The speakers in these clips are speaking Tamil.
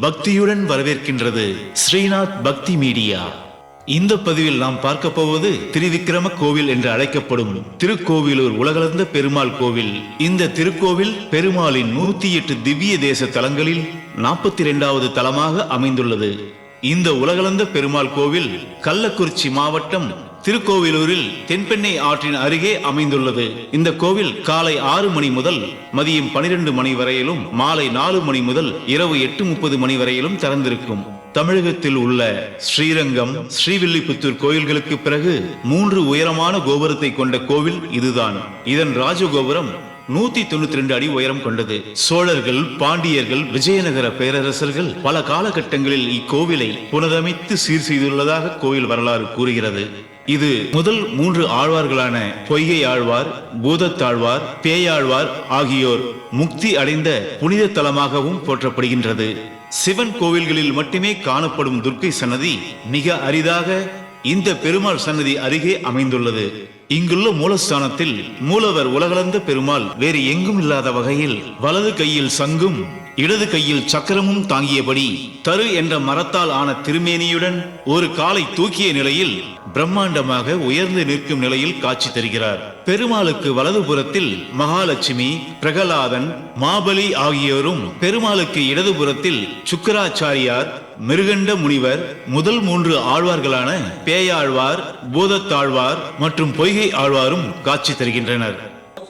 பக்தியுடன் வரவேற்கின்றது ஸ்ரீநாத் பக்தி மீடியா. இந்த பதிவில் நாம் பார்க்க போவது திருவிக்கிரம கோவில் என்று அழைக்கப்படும் திருக்கோவிலூர் உலகளந்த பெருமாள் கோவில். இந்த திருக்கோவில் பெருமாளின் நூத்தி எட்டு திவ்ய தேச தலங்களில் நாற்பத்தி இரண்டாவது தலமாக அமைந்துள்ளது. இந்த உலகளந்த பெருமாள் கோவில் கள்ளக்குறிச்சி மாவட்டம் திருக்கோவிலூரில் தென்பெண்ணை ஆற்றின் அருகே அமைந்துள்ளது. இந்த கோவில் காலை ஆறு மணி முதல் மதியம் பனிரெண்டு மணி வரையிலும் மாலை நாலு மணி முதல் இரவு எட்டு முப்பது மணி வரையிலும் திறந்திருக்கும். தமிழகத்தில் உள்ள ஸ்ரீரங்கம் ஸ்ரீவில்லிபுத்தூர் கோயில்களுக்கு பிறகு மூன்று உயரமான கோபுரத்தை கொண்ட கோவில் இதுதான். இதன் ராஜகோபுரம் நூத்தி தொண்ணூத்தி ரெண்டு அடி உயரம் கொண்டது. சோழர்கள் பாண்டியர்கள் விஜயநகர பேரரசர்கள் பல காலகட்டங்களில் இக்கோவிலை புனரமைத்து சீர் செய்துள்ளதாக கோவில் வரலாறு கூறுகிறது. இது முதல் மூன்று ஆழ்வார்களான பொய்கை ஆழ்வார் பூதத்தாழ்வார் பேயாழ்வார் ஆகியோர் முக்தி அடைந்த புனித தலமாகவும் போற்றப்படுகின்றது. சிவன் கோவில்களில் மட்டுமே காணப்படும் துர்க்கை சன்னதி மிக அரிதாக இந்த பெருமாள் சன்னதி அருகே அமைந்துள்ளது. இங்குள்ள மூலஸ்தானத்தில் மூலவர் உலகளந்த பெருமாள் வேறு எங்கும் இல்லாத வகையில் வலது கையில் சங்கும் இடது கையில் சக்கரமும் தாங்கியபடி தரு என்ற மரத்தால் ஆன திருமேனியுடன் ஒரு காலை தூக்கிய நிலையில் பிரம்மாண்டமாக உயர்ந்து நிற்கும் நிலையில் காட்சி தருகிறார். பெருமாளுக்கு வலதுபுறத்தில் மகாலட்சுமி பிரகலாதன் மாபலி ஆகியோரும் பெருமாளுக்கு இடதுபுறத்தில் சுக்கராச்சாரியார் மிருகண்ட முனிவர் முதல் மூன்று ஆழ்வார்களான பேயாழ்வார் பூதத்தாழ்வார் மற்றும் பொய்கை ஆழ்வாரும் காட்சி தருகின்றனர்.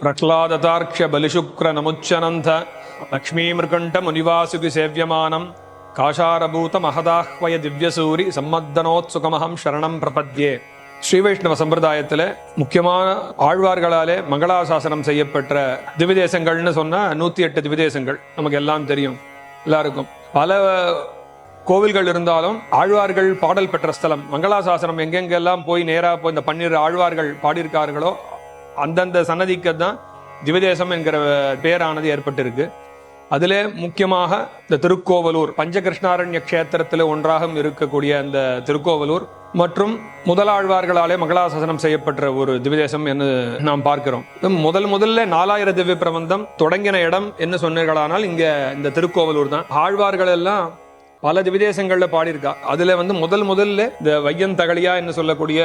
பிரகலாததார்க்ஷ பலிசுக்ர நமுச்சனந்த லக்ஷ்மி மிருகண்ட முனிவாசுகி சேவியமானம் காஷாரபூத மகதாஹ்வய திவ்யசூரி சம்மத்தனோத்சுகமகம் சரணம் பிரபத்யே. ஸ்ரீ வைஷ்ணவ சம்பிரதாயத்தில் முக்கியமான ஆழ்வார்களாலே மங்களாசாசனம் செய்யப்பட்ட திவிதேசங்கள்னு சொன்னால் நூற்றி எட்டு திவிதேசங்கள். நமக்கு எல்லாம் தெரியும். எல்லாருக்கும். பல கோவில்கள் இருந்தாலும் ஆழ்வார்கள் பாடல் பெற்ற ஸ்தலம். மங்களாசாசனம் எங்கெங்கெல்லாம் போய் நேராக போய் இந்த பன்னிரு ஆழ்வார்கள் பாடியிருக்கார்களோ அந்தந்த சன்னதிக்கு தான் திவதேசம் என்கிற பெயரானது ஏற்பட்டிருக்கு. அதிலே முக்கியமாக இந்த திருக்கோவலூர் பஞ்சகிருஷ்ணாரண்ய கஷேத்திரத்தில் ஒன்றாக இருக்கக்கூடிய அந்த திருக்கோவலூர் மற்றும் முதலாழ்வார்களாலே மங்களாசாசனம் செய்யப்பட்ட ஒரு திவ்யதேசம் என்று நாம் பார்க்கிறோம். முதல் முதல்ல நாலாயிர திவ்ய பிரபந்தம் தொடங்கின இடம் என்ன சொன்னீர்களானால் இங்கே இந்த திருக்கோவலூர் தான். ஆழ்வார்கள் எல்லாம் பல விதேசங்களில் பாடியிருக்கா. அதில் வந்து முதல் முதல்ல இந்த வையன் தகலியா என்று சொல்லக்கூடிய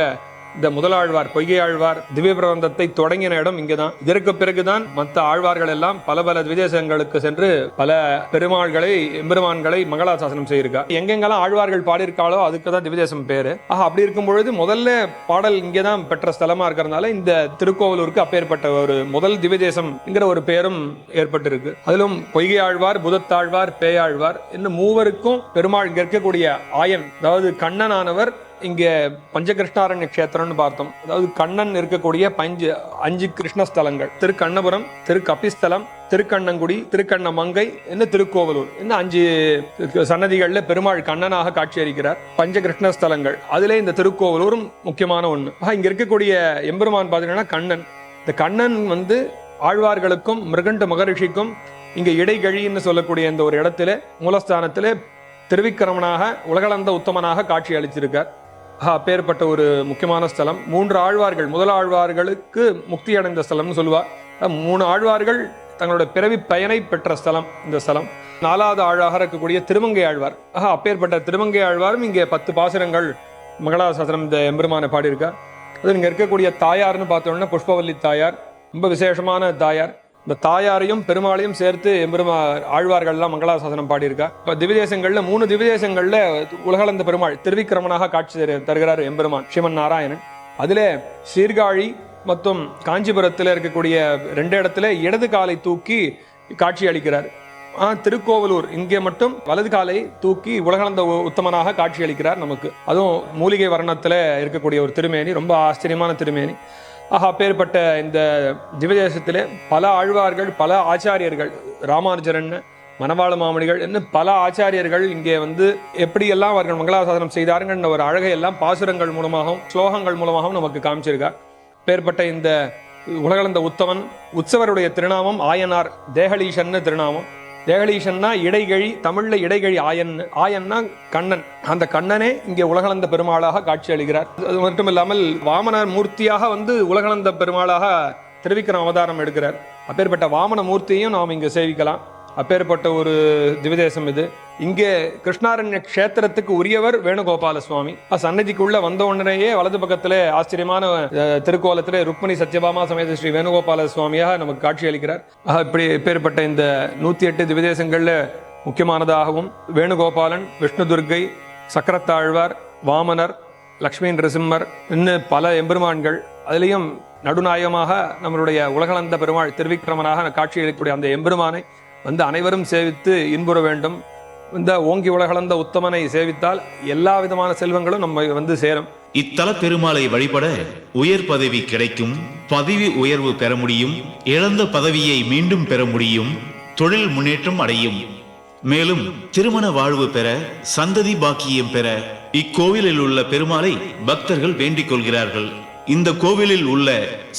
இந்த முதலாழ்வார் பொய்கை ஆழ்வார் திவ்ய பிரபந்தத்தை தொடங்கின இடம் இங்கேதான். இதற்கு பிறகுதான் மற்ற ஆழ்வார்கள் எல்லாம் பல பல விதேசங்களுக்கு சென்று பல பெருமாள்களை எம்பெருமான்களை மங்களாசாசனம் செய்திருக்கா எங்கெங்கெல்லாம் ஆழ்வார்கள் பாடியிருக்காளோ அதுக்கு தான் திவ்யதேசம் பேரு. ஆக அப்படி இருக்கும் பொழுது முதல்ல பாடல் இங்கேதான் பெற்ற ஸ்தலமா இருக்கிறதுனால இந்த திருக்கோவலூருக்கு அப்பேற்பட்ட ஒரு முதல் திவ்யதேசம்ங்கிற ஒரு பெயரும் ஏற்பட்டிருக்கு. அதிலும் பொய்கை ஆழ்வார் புதத்தாழ்வார் பேயாழ்வார் இன்னும் மூவருக்கும் பெருமாள் இங்க இருக்கக்கூடிய ஆயன் அதாவது கண்ணனானவர் இங்கே பஞ்சகிருஷ்ணாரண்ய கஷேத்திரம்னு பார்த்தோம். அதாவது கண்ணன் இருக்கக்கூடிய பஞ்சு அஞ்சு கிருஷ்ணஸ்தலங்கள். திருக்கண்ணபுரம் திருக்கபிஸ்தலம் திருக்கண்ணங்குடி திருக்கண்ணமங்கை என்ன திருக்கோவலூர். என்ன அஞ்சு சன்னதிகளில் பெருமாள் கண்ணனாக காட்சியளிக்கிறார். பஞ்ச கிருஷ்ணஸ்தலங்கள் அதிலே இந்த திருக்கோவலூரும் முக்கியமான ஒன்று ஆக இங்கே இருக்கக்கூடிய எம்பெருமான் பார்த்தீங்கன்னா கண்ணன். இந்த கண்ணன் வந்து ஆழ்வார்களுக்கும் மிருகண்ட மகரிஷிக்கும் இங்கே இடைகழின்னு சொல்லக்கூடிய இந்த ஒரு இடத்துல மூலஸ்தானத்திலே திருவிக்கிரமனாக உலகளந்த உத்தமனாக காட்சி அளிச்சிருக்கார் ஆஹா, அப்பேற்பட்ட ஒரு முக்கியமான ஸ்தலம். மூன்று ஆழ்வார்கள் முதல் ஆழ்வார்களுக்கு முக்தி அடைந்த ஸ்தலம்னு சொல்லுவா. மூணு ஆழ்வார்கள் தங்களோட பிறவி பயனை பெற்ற ஸ்தலம் இந்த ஸ்தலம். நாலாவது ஆழாக இருக்கக்கூடிய திருமங்கை ஆழ்வார். ஆஹா அப்பேற்பட்ட திருமங்கை ஆழ்வாரும் இங்கே பத்து பாசுரங்கள் மங்களாசாசனம் இந்த எம்பெருமானை பாடியிருக்கார். அது இங்கே இருக்கக்கூடிய தாயார்னு பார்த்தோம்னா புஷ்பவல்லி தாயார் ரொம்ப விசேஷமான தாயார். இந்த தாயாரையும் பெருமாளையும் சேர்த்து எம்பெருமா ஆழ்வார்கள்லாம் மங்களாசாசனம் பாடியிருக்கா. இப்போ திவிதேசங்களில் மூணு திவிதேசங்களில் உலகளந்த பெருமாள் திருவிக்கிரமனாக காட்சி தரு- தருகிறார் எம்பெருமான் ஸ்ரீமன் நாராயணன். அதில் சீர்காழி மற்றும் காஞ்சிபுரத்தில் இருக்கக்கூடிய ரெண்டு இடத்துல இடது காலை தூக்கி காட்சி அளிக்கிறார். திருக்கோவலூர் இங்கே மட்டும் வலது காலை தூக்கி உலகளந்த உ- உத்தமனாக காட்சி அளிக்கிறார் நமக்கு. அதுவும் மூலிகை வர்ணத்தில் இருக்கக்கூடிய ஒரு திருமேனி ரொம்ப ஆச்சரியமான திருமேனி. ஆக அப்பேற்பட்ட இந்த திவதேசத்தில் பல ஆழ்வார்கள் பல ஆச்சாரியர்கள் ராமானுஜரன் மணவாள மாமணிகள் என்ன பல ஆச்சாரியர்கள் இங்கே வந்து எப்படியெல்லாம் அவர்கள் மங்களாசாதனம் செய்தார்கள் ஒரு அழகை எல்லாம் பாசுரங்கள் மூலமாகவும் ஸ்லோகங்கள் மூலமாகவும் நமக்கு காமிச்சிருக்கார். பேர்பட்ட இந்த உலகளந்த உத்தமன் உற்சவருடைய திருநாமம் ஆயனார் தேகலீஷன்னு திருநாமம். தேகலீஷன்னா இடைகழி தமிழ்ல இடைகழி ஆயன் ஆயன்னா கண்ணன். அந்த கண்ணனே இங்கே உலகளந்த பெருமாளாக காட்சி அளிக்கிறார். அது மட்டும் இல்லாமல் வாமனர் மூர்த்தியாக வந்து உலகளந்த பெருமாளாக திருவிக்கிரம் அவதாரம் எடுக்கிறார். அப்பேற்பட்ட வாமன மூர்த்தியையும் நாம் இங்கே சேவிக்கலாம். அப்பேற்பட்ட ஒரு திவிதேசம் இது. இங்கே கிருஷ்ணாரண்ய க்ஷேத்திரத்துக்கு உரியவர் வேணுகோபால சுவாமி அஹ் சன்னதிக்குள்ள வந்த உடனேயே வலது பக்கத்துல ஆச்சரியமான திருக்கோலத்திலே ருக்மிணி சத்யபாமா சமேத ஸ்ரீ வேணுகோபால சுவாமியாக நமக்கு காட்சி அளிக்கிறார். இப்படி பேர்பட்ட இந்த நூத்தி எட்டு திவிதேசங்கள்ல முக்கியமானதாகவும் வேணுகோபாலன் விஷ்ணு துர்க்கை சக்கரத்தாழ்வார் வாமனர் லக்ஷ்மி நரசிம்மர் இன்னும் பல எம்பெருமான்கள் அதுலேயும் நடுநாயகமாக நம்மளுடைய உலகளந்த பெருமாள் திருவிக்கிரமனாக காட்சியளிக்கக்கூடிய அந்த எம்பெருமானை வந்து அனைவரும் சேவித்து இன்புற வேண்டும். இந்த ஓங்கி உலகளந்த உத்தமனை சேவித்தால் எல்லா விதமான செல்வங்களும் நம்ம வந்து சேரும். இத்தல பெருமாளை வழிபட உயர் பதவி கிடைக்கும். பதவி உயர்வு பெற முடியும். இழந்த பதவியை மீண்டும் பெற முடியும். தொழில் முன்னேற்றம் அடையும். மேலும் திருமண வாழ்வு பெற சந்ததி பாக்கியம் பெற இக்கோவிலில் உள்ள பெருமாளை பக்தர்கள் வேண்டிக் கொள்கிறார்கள். இந்த கோவிலில் உள்ள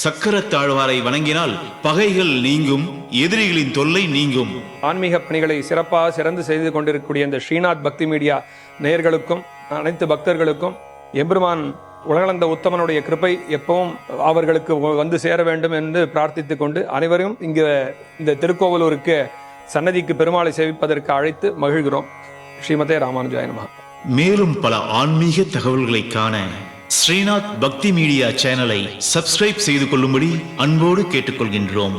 சக்கரத் தாழ்வாரை வணங்கினால் பகைகள் நீங்கும் எதிரிகளின் தொல்லை நீங்கும். ஆன்மீக பணிகளை சிறப்பாக சிறந்து செய்து கொண்டிருக்கக்கூடிய இந்த ஸ்ரீநாத் பக்தி மீடியா நேயர்களுக்கும் அனைத்து பக்தர்களுக்கும் எம்பெருமான் உலகளந்த உத்தமனுடைய கிருபை எப்பவும் அவர்களுக்கு வந்து சேர வேண்டும் என்று பிரார்த்தித்துக் கொண்டு அனைவரும் இங்கு இந்த திருக்கோவலூருக்கு சன்னதிக்கு பெருமாளை சேவிப்பதற்கு அழைத்து மகிழ்கிறோம். ஸ்ரீமதே ராமானுஜாய நமஹா. மேலும் பல ஆன்மீக தகவல்களை காண ஸ்ரீநாத் பக்தி மீடியா சேனலை சப்ஸ்கிரைப் செய்து கொள்ளும்படி அன்போடு கேட்டுக்கொள்கின்றோம்.